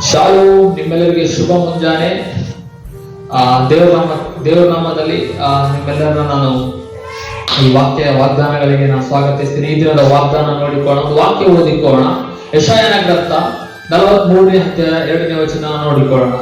ಶಾಲು ನಿಮ್ಮೆಲ್ಲರಿಗೆ ಶುಭ ಮುಂಜಾನೆ. ಆ ದೇವರ ನಾಮ ದೇವರ ನಾಮದಲ್ಲಿ ಆ, ನಿಮ್ಮೆಲ್ಲರನ್ನ ನಾನು ಈ ವಾಕ್ಯ ವಾಗ್ದಾನಗಳಿಗೆ ನಾನು ಸ್ವಾಗತಿಸ್ತೀನಿ. ಈ ದಿನದ ವಾಗ್ದಾನ ನೋಡಿಕೊಳ್ಳೋಣ. ಒಂದು ವಾಕ್ಯ ಓದಿಕೊಳ್ಳೋಣ. ಯಶಾಯನ ಗ್ರಂಥ ನಲವತ್ಮೂರನೇ ಹತ್ತಿರ ಎರಡನೇ ವಚನ ನೋಡಿಕೊಳ್ಳೋಣ.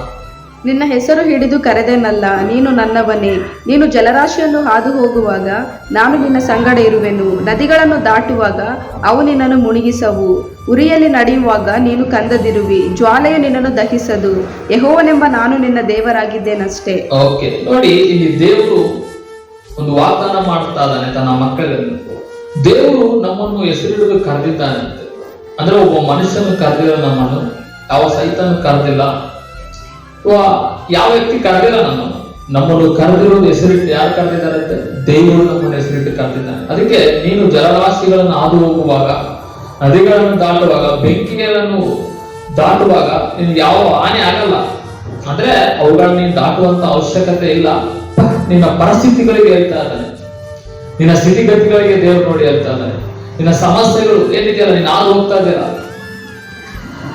ನಿನ್ನ ಹೆಸರು ಹಿಡಿದು ಕರೆದೆನಲ್ಲ, ನೀನು ನನ್ನವನೇ. ನೀನು ಜಲರಾಶಿಯನ್ನು ಹಾದು ಹೋಗುವಾಗ ನಾನು ನಿನ್ನ ಸಂಗಡ ಇರುವೆನು. ನದಿಗಳನ್ನು ದಾಟುವಾಗ ಅವು ನಿನ್ನನ್ನು ಮುಳುಗಿಸವು ಉರಿಯಲ್ಲಿ ನಡೆಯುವಾಗ ನೀನು ಕಂದದಿರುವಿ. ಜ್ವಾಲೆಯು ನಿನ್ನನ್ನು ದಹಿಸದು. ಯಹೋವನೆಂಬ ನಾನು ನಿನ್ನ ದೇವರಾಗಿದ್ದೇನಷ್ಟೇ. ಓಕೆ ನೋಡಿ, ಇಲ್ಲಿ ದೇವರು ಒಂದು ವಾಗ್ದಾನ ಮಾಡ್ತಾ ಇದ್ದಾನೆ ತನ್ನ ಮಕ್ಕಳನ್ನು. ದೇವರು ನಮ್ಮನ್ನು ಹೆಸರಿಡಲು ಕರೆದಿದ್ದಾನೆ. ಅಂದ್ರೆ ಒಬ್ಬ ಮನುಷ್ಯನ ಕರೆದಿಲ್ಲ ನಮ್ಮನ್ನು, ಯಾವ ಸಹಿತನು ಕರೆದಿಲ್ಲ. ಯಾವ ವ್ಯಕ್ತಿ ಕರೆದಿಲ್ಲ ನಾನು ನಮ್ಮನ್ನು ಕರೆದಿರೋದು ಹೆಸರಿಟ್ಟು ಯಾರು ಕರೆದಿದ್ದಾರೆ ಅಂತ? ದೇವರು ನಮ್ಮನ್ನು ಹೆಸರಿಟ್ಟು ಕರೆದಿದ್ದಾನೆ. ಅದಕ್ಕೆ ನೀನು ಜಲರಾಶಿಗಳನ್ನು ಹಾದು ಹೋಗುವಾಗ ನದಿಗಳನ್ನು ದಾಟುವಾಗ, ಬೆಂಕಿಗಳನ್ನು ದಾಟುವಾಗ ನಿನ್ಗೆ ಯಾವ ಹಾನಿ ಆಗಲ್ಲ. ಅಂದ್ರೆ ಅವುಗಳನ್ನ ನೀನು ದಾಟುವಂತ ಅವಶ್ಯಕತೆ ಇಲ್ಲ. ನಿನ್ನ ಪರಿಸ್ಥಿತಿಗಳಿಗೆ ಹೇಳ್ತಾ ಇದ್ದಾನೆ. ನಿನ್ನ ಸ್ಥಿತಿಗತಿಗಳಿಗೆ ದೇವರು ನೋಡಿ ಹೇಳ್ತಾ ಇದ್ದಾನೆ. ನಿನ್ನ ಸಮಸ್ಯೆಗಳು ಏನಿದೆಯಲ್ಲ, ನೀನು ಹಾದು ಹೋಗ್ತಾ ಇದೆಯಲ್ಲ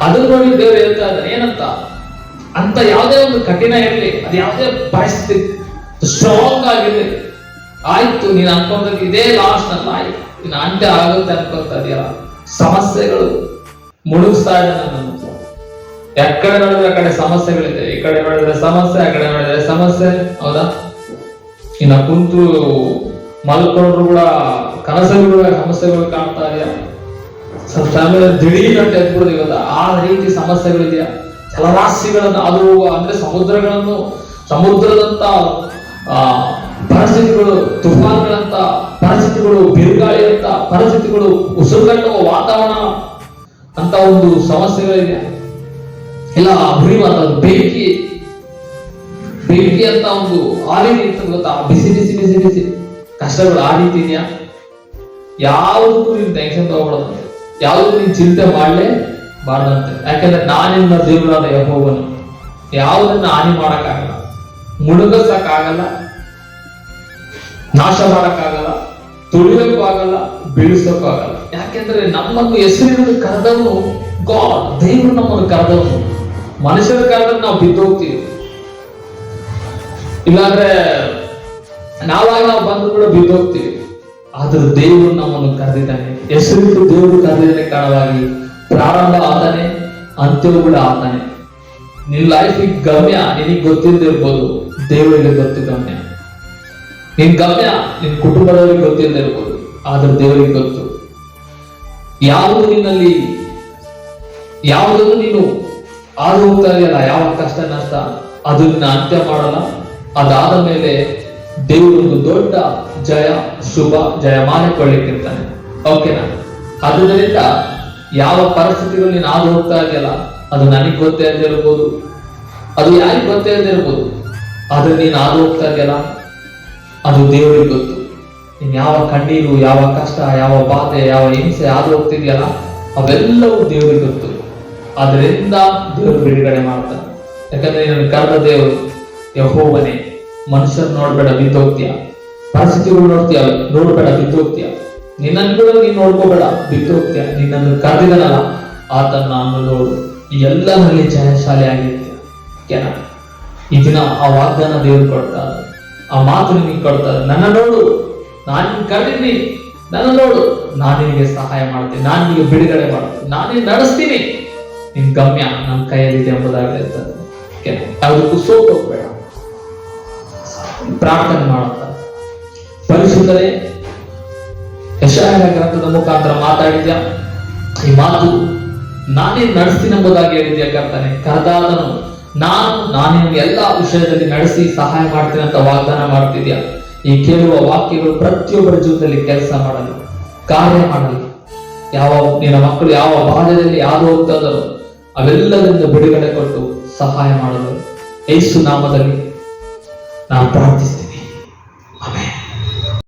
ಅದನ್ನ ನೋಡಿ ದೇವರು ಹೇಳ್ತಾ ಇದ್ದಾನೆ. ಏನಂತ? ಅಂತ ಯಾವುದೇ ಒಂದು ಕಠಿಣ ಇರಲಿ, ಅದು ಯಾವುದೇ ಪರಿಸ್ಥಿತಿ ಸ್ಟ್ರಾಂಗ್ ಆಗಿರಲಿ, ಆಯ್ತು, ನೀನು ಅನ್ಕೊಂಡದ್ದು ಇದೇ ಲಾಸ್ಟ್ ನನ್ನ ಆಯ್ತು ನೀನು ಅಂತ್ಯ ಆಗುತ್ತೆ ಅನ್ಕೊಂತ ಸಮಸ್ಯೆಗಳು ಮುಳುಗಿಸ್ತಾ ಇದೆ ನನ್ನನ್ನು ಎಕ್ಕಡೆ ನೋಡಿದ್ರೆ ಆ ಕಡೆ ಸಮಸ್ಯೆಗಳಿದೆ, ಈ ಕಡೆ ನೋಡಿದ್ರೆ ಸಮಸ್ಯೆ, ಆ ಕಡೆ ನೋಡಿದ್ರೆ ಸಮಸ್ಯೆ, ಹೌದಾ? ಇನ್ನ ಕುಂತು ಮಲ್ಕೊಂಡ್ರು ಕೂಡ ಕನಸಲ್ಲಿ ಸಮಸ್ಯೆಗಳು ಕಾಣ್ತಾ ಇದೆಯಾ? ಸ್ವಲ್ಪ ದಿಢೀರ್ ಅಂತ ಎದ್ಬಿಡುದು ಇವತ್ತು. ಆ ರೀತಿ ಸಮಸ್ಯೆಗಳಿದೆಯಾ? ಜಲರಾಶಿಗಳನ್ನು, ಅದು ಅಂದ್ರೆ ಸಮುದ್ರಗಳನ್ನು, ಸಮುದ್ರದಂತ, ಆ, ಪರಿಸ್ಥಿತಿಗಳು, ತುಫಾನ್ಗಳಂತ ಪರಿಸ್ಥಿತಿಗಳು, ಬಿರುಗಾಳಿಯಂತ ಪರಿಸ್ಥಿತಿಗಳು, ಉಸಿರುಗಟ್ಟುವ ವಾತಾವರಣ ಅಂತ ಒಂದು ಸಮಸ್ಯೆಗಳಿದೆ ಇಲ್ಲ ಹುರಿವಾದ ಬೆಂಕಿ. ಬೆಂಕಿ ಅಂತ ಒಂದು ಆ ರೀತಿ ಇರ್ತದೆ ಗೊತ್ತಾ? ಬಿಸಿ ಬಿಸಿ ಬಿಸಿ ಬಿಸಿ. ಕಷ್ಟಗಳು ಆ ರೀತಿ ಇದೆಯಾ? ಯಾವುದಕ್ಕೂ ನೀನು ಟೆನ್ಷನ್ ತಗೋಬಾರ್ದು ಯಾವುದಕ್ಕೂ ನೀನು ಚಿಂತೆ ಮಾಡಲೇ ಬಾರ್ದಂತೆ. ಯಾಕಂದ್ರೆ ನಾನಿನ್ನ ದೇವರಾದ ಯಹೋವನು ಯಾವುದನ್ನ ಹಾನಿ ಮಾಡಕ್ಕಾಗಲ್ಲ, ಮುಳುಗಸಕ್ಕಾಗಲ್ಲ ನಾಶ ಮಾಡಕ್ಕಾಗಲ್ಲ ತುಳಿಯೋಕ್ಕೂ ಆಗಲ್ಲ ಬೀಳಿಸೋಕ್ಕೂ ಆಗಲ್ಲ ಯಾಕೆಂದ್ರೆ ನಮ್ಮನ್ನು ಹೆಸರಿನಲ್ಲಿ ಕರೆದವನು ಗಾಡ್ ದೇವರು ನಮ್ಮನ್ನು ಕರೆದವನು. ಮನುಷ್ಯರ ಕರೆದ್ರೆ ನಾವು ಬಿದ್ದೋಗ್ತೀವಿ ಇಲ್ಲಾಂದ್ರೆ ನಾವಾಗ ನಾವು ಬಂದು ಕೂಡ ಬಿದ್ದೋಗ್ತೀವಿ ಆದ್ರೆ ದೇವರು ನಮ್ಮನ್ನು ಕರೆದಿದ್ದಾನೆ. ಹೆಸರಿಟ್ಟು ದೇವರು ಕರೆದಿದ್ದಾನೆ ಕಾರಣವಾಗಿ ಪ್ರಾರಂಭ ಆತಾನೆ, ಅಂತ್ಯವೂ ಕೂಡ ಆತಾನೆ. ನಿನ್ ಲೈಫಿಗೆ ಗಮ್ಯ, ನಿನಗೆ ಗೊತ್ತಿಲ್ಲದಿರ್ಬೋದು ದೇವರಿಗೆ ಗೊತ್ತು ಗಮ್ಯ ನಿನ್ ಗಮ್ಯ, ನಿನ್ ಕುಟುಂಬದವರಿಗೆ ಗೊತ್ತಿಲ್ಲದಿರ್ಬೋದು ಆದ್ರೆ ದೇವರಿಗೆ ಗೊತ್ತು. ಯಾವುದು ನಿನ್ನಲ್ಲಿ, ಯಾವುದನ್ನು ನೀನು ಆರು ಹೋಗ್ತಾ ಯಾವ ಕಷ್ಟ ನಷ್ಟ, ಅದನ್ನ ಅಂತ್ಯ ಮಾಡಲ್ಲ. ಅದಾದ ಮೇಲೆ ದೇವರು ಒಂದು ದೊಡ್ಡ ಜಯ, ಶುಭ ಜಯ ಮಾಡಿಕೊಳ್ಳಿಕ್ಕಿರ್ತಾನೆ ಓಕೆನಾ ಅದರಿಂದ ಯಾವ ಪರಿಸ್ಥಿತಿಗಳು ನೀನು ಹಾದು ಹೋಗ್ತಾ ಇದೆಯಲ್ಲ, ಅದು ನನಗೆ ಗೊತ್ತೇ ಅಂತ ಹೇಳ್ಬೋದು ಅದು ಯಾರಿಗೆ ಗೊತ್ತೇ ಅಂತ ಇರ್ಬೋದು. ಆದ್ರೆ ನೀನು ಹಾದು ಹೋಗ್ತಾ ಇದೆಯಲ್ಲ, ಅದು ದೇವರಿಗೆ ಗೊತ್ತು. ನೀನ್ ಯಾವ ಕಣ್ಣೀರು, ಯಾವ ಕಷ್ಟ, ಯಾವ ಬಾಧೆ, ಯಾವ ಹಿಂಸೆ ಹಾದು ಹೋಗ್ತಿದ್ಯಲ್ಲ ಅವೆಲ್ಲವೂ ದೇವರಿಗೆ ಗೊತ್ತು. ಅದರಿಂದ ದೇವರು ಬಿಡುಗಡೆ ಮಾಡ್ತಾನೆ ಯಾಕಂದ್ರೆ ನೀನು ಕರೆದ ದೇವರು ಯಹೋವನೇ. ಮನುಷ್ಯರು ನೋಡ್ಬೇಡ, ಬಿದ್ದೋಗ್ತೀಯ. ಪರಿಸ್ಥಿತಿಗಳು ನೋಡ್ತೀಯ, ನೋಡ್ಬೇಡ, ಬಿದ್ದೋಗ್ತೀಯ. ನಿನ್ನನ್ನು ಕೂಡ ನೀನ್ ನೋಡ್ಕೋಬೇಡ ಬಿದ್ದೋಗ್ತೀಯ ನಿನ್ನನ್ನು ಕರೆದಿದನಲ್ಲ ಆತನ ನಾನು ನೋಡು ಎಲ್ಲರಲ್ಲಿ ಜಯಶಾಲಿ ಆಗಿರ್ತೀಯ ಈ ದಿನ ಆ ವಾಗ್ದಾನ ದೇವರು ಕೊಡ್ತಾರೆ ಆ ಮಾತು ನಿನಗೆ ಕೊಡ್ತಾರೆ ನನ್ನ ನೋಡು, ನಾನು ಕರೆದಿದ್ದೀನಿ. ನನ್ನ ನೋಡು, ನಾನು ನಿನಗೆ ಸಹಾಯ ಮಾಡ್ತೀನಿ. ನಾನು ನಿನಗೆ ಬಿಡುಗಡೆ ಮಾಡ್ತೀನಿ. ನಾನು ನಿನ್ನ ನಡೆಸ್ತೀನಿ. ನಿನ್ ಗಮ್ಯ ನನ್ನ ಕೈಯಲ್ಲಿದೆ ಎಂಬುದಾಗಿರ್ತದೆ ಯಾವುದಕ್ಕೂ ಸೋತು ಹೋಗ್ಬೇಡ ಪ್ರಾರ್ಥನೆ ಮಾಡುತ್ತಾರೆ ಪರಿಶುದ್ಧರೇ ಯಶಾಯನ ಗ್ರಂಥದ ಮುಖಾಂತರ ಮಾತಾಡಿದ್ಯಾ? ಈ ಮಾತು ನಾನೇ ನಡೆಸ್ತೀನಿ ಎಂಬುದಾಗಿ ಹೇಳಿದ್ಯಾ ಕರ್ತನೆ? ಕರೆದಾದನು ನಾನು ನಾನಿನ ಎಲ್ಲಾ ವಿಷಯದಲ್ಲಿ ನಡೆಸಿ ಸಹಾಯ ಮಾಡ್ತೀನಿ ಅಂತ ವಾಗ್ದಾನ ಮಾಡ್ತಿದ್ಯಾ ಈ ಕೇಳುವ ವಾಕ್ಯಗಳು ಪ್ರತಿಯೊಬ್ಬರ ಜೀವನದಲ್ಲಿ ಕೆಲಸ ಮಾಡಲು, ಕಾರ್ಯ ಮಾಡಲು. ಯಾವ ನಿನ್ನ ಮಕ್ಕಳು ಯಾವ ಬಾಲ್ಯದಲ್ಲಿ ಯಾರು ಹೋಗ್ತಾದರೂ ಅವೆಲ್ಲದರಿಂದ ಬಿಡುಗಡೆ ಕೊಟ್ಟು ಸಹಾಯ ಮಾಡಲು ಯೇಸು ನಾಮದಲ್ಲಿ ನಾನು ಪ್ರಾರ್ಥಿಸ್ತೀನಿ. ಆಮೇಲೆ